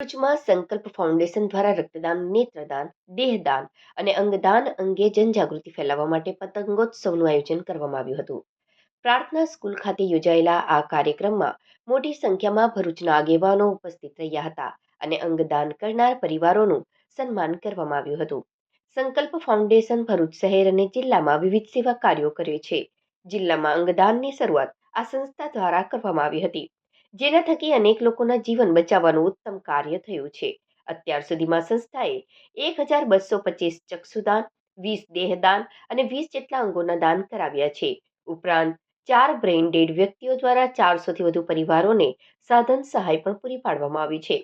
ભરૂચમાં સંકલ્પ ફાઉન્ડેશન દ્વારા રક્તદાન, નેત્રદાન, દેહદાન અને અંગદાન અંગે જનજાગૃતિ ફેલાવવા માટે પતંગોત્સવનું આયોજન કરવામાં આવ્યું હતું. પ્રાર્થના સ્કૂલ ખાતે યોજાયેલા આ કાર્યક્રમમાં મોટી સંખ્યામાં ભરૂચના આગેવાનો ઉપસ્થિત રહ્યા હતા અને અંગદાન કરનાર પરિવારોનું સન્માન કરવામાં આવ્યું હતું. સંકલ્પ ફાઉન્ડેશન ભરૂચ શહેર અને જિલ્લામાં વિવિધ સેવા કાર્યો કરે છે. જિલ્લામાં અંગદાનની શરૂઆત આ સંસ્થા દ્વારા કરવામાં આવી હતી. જેના થકી અનેક લોકોના જીવન બચાવવાનું ઉત્તમ કાર્ય થયું છે. અત્યાર સુધીમાં સંસ્થાએ એક હજાર બસો પચીસ ચક્ષુદાન, વીસ દેહદાન અને વીસ જેટલા અંગોના દાન કરાવ્યા છે. ઉપરાંત ચાર બ્રેઇન ડેડ વ્યક્તિઓ દ્વારા ચારસોથી વધુ પરિવારોને સાધન સહાય પણ પૂરી પાડવામાં આવી છે.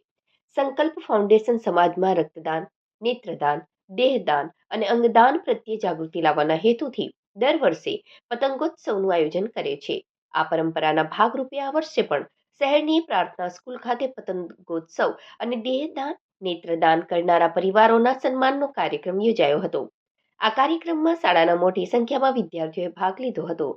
સંકલ્પ ફાઉન્ડેશન સમાજમાં રક્તદાન, નેત્રદાન, દેહદાન અને અંગદાન પ્રત્યે જાગૃતિ લાવવાના હેતુથી દર વર્ષે પતંગોત્સવનું આયોજન કરે છે. આ પરંપરાના ભાગરૂપે આ વર્ષે પણ શહેરની પ્રાર્થના સ્કૂલ ખાતે પતંગોત્સવ અને દેહદાન, નેત્રદાન કરનારા પરિવારોના સન્માનનો કાર્યક્રમ યોજાયો હતો. આ કાર્યક્રમમાં શાળાના મોટી સંખ્યામાં વિદ્યાર્થીઓએ ભાગ લીધો હતો.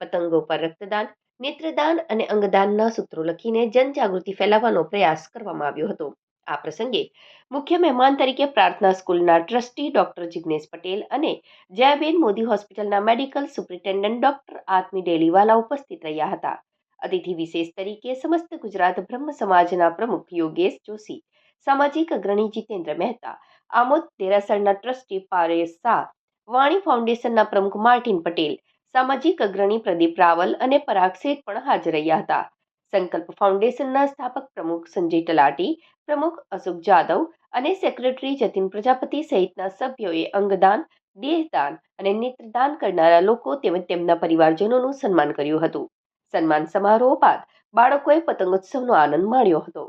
પતંગો પર રક્તદાન, નેત્રદાન અને અંગદાનના સૂત્રો લખીને જનજાગૃતિ ફેલાવવાનો પ્રયાસ કરવામાં આવ્યો હતો. આ પ્રસંગે મુખ્ય મહેમાન તરીકે પ્રાર્થના સ્કૂલના ટ્રસ્ટી ડોક્ટર જિગ્નેશ પટેલ અને જયાબેન મોદી હોસ્પિટલના medical superintendent doctor Aatmi Deliwala ઉપસ્થિત રહ્યા હતા. અતિથિ વિશેષ તરીકે સમસ્ત ગુજરાત બ્રહ્મ સમાજના પ્રમુખ યોગેશ જોશી, સામાજિક અગ્રણી જીતેન્દ્ર મહેતા, આમોદ દેરાસરના ટ્રસ્ટી પારેશ શાહ, વાણી ફાઉન્ડેશનના પ્રમુખ માર્ટિન પટેલ, સામાજિક અગ્રણી પ્રદીપ રાવલ અને પરાગ શેઠ પણ હાજર રહ્યા હતા. સંકલ્પ ફાઉન્ડેશનના સ્થાપક પ્રમુખ સંજય તલાટી, પ્રમુખ અશોક જાદવ અને સેક્રેટરી જતીન પ્રજાપતિ સહિતના સભ્યોએ અંગદાન, દેહદાન અને નેત્રદાન કરનારા લોકો તેમજ તેમના પરિવારજનોનું સન્માન કર્યું હતું. સન્માન સમારોહ બાદ બાળકોએ પતંગોત્સવનો આનંદ માણ્યો હતો.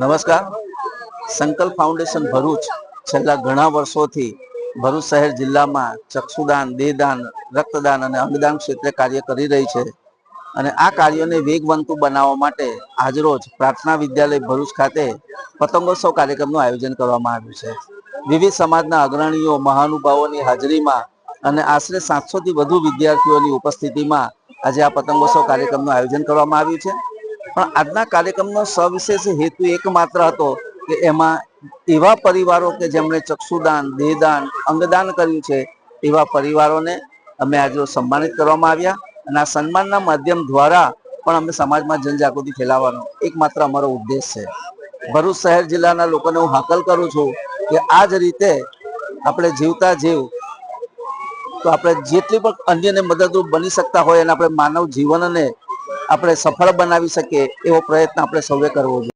નમસ્કાર. સંકલ્પ ફાઉન્ડેશન ભરૂચ છેલ્લા ઘણા વર્ષોથી ભરૂચ શહેર જિલ્લામાં ચક્ષુદાન, દેહદાન, રક્તદાન અને અંગદાન ક્ષેત્રે કાર્ય કરી રહી છે અને આ કાર્યોને વેગવંતુ બનાવવા માટે આજરોજ પ્રાર્થના વિદ્યાલય ભરૂચ ખાતે પતંગોત્સવ કાર્યક્રમનું આયોજન કરવામાં આવ્યું છે. વિવિધ સમાજના અગ્રણીઓ, મહાનુભાવોની હાજરીમાં અને આશરે સાતસોથી વધુ વિદ્યાર્થીઓની ઉપસ્થિતિમાં આજે આ પતંગોત્સવ કાર્યક્રમનું આયોજન કરવામાં આવ્યું છે. પણ આજના કાર્યક્રમનો સવિશેષ હેતુ એકમાત્ર હતો કે એમાં એવા પરિવારો કે જેમણે ચક્ષુદાન, દેહદાન, અંગદાન કર્યું છે, એવા પરિવારોને અમે આજે સન્માનિત કરવામાં આવ્યા અને આ સન્માનના માધ્યમ દ્વારા પણ અમે સમાજમાં જનજાગૃતિ ફેલાવવાનો એકમાત્ર અમારો ઉદ્દેશ છે. ભરૂચ શહેર જિલ્લાના લોકોને હું હાકલ કરું છું કે આ જ રીતે આપણે જીવતા જીવ તો આપણે જેટલી પણ અન્યને મદદરૂપ બની શકતા હોય અને આપણે માનવ જીવનને આપણે સફળ બનાવી શકીએ એવો પ્રયત્ન આપણે સૌએ કરવો જોઈએ.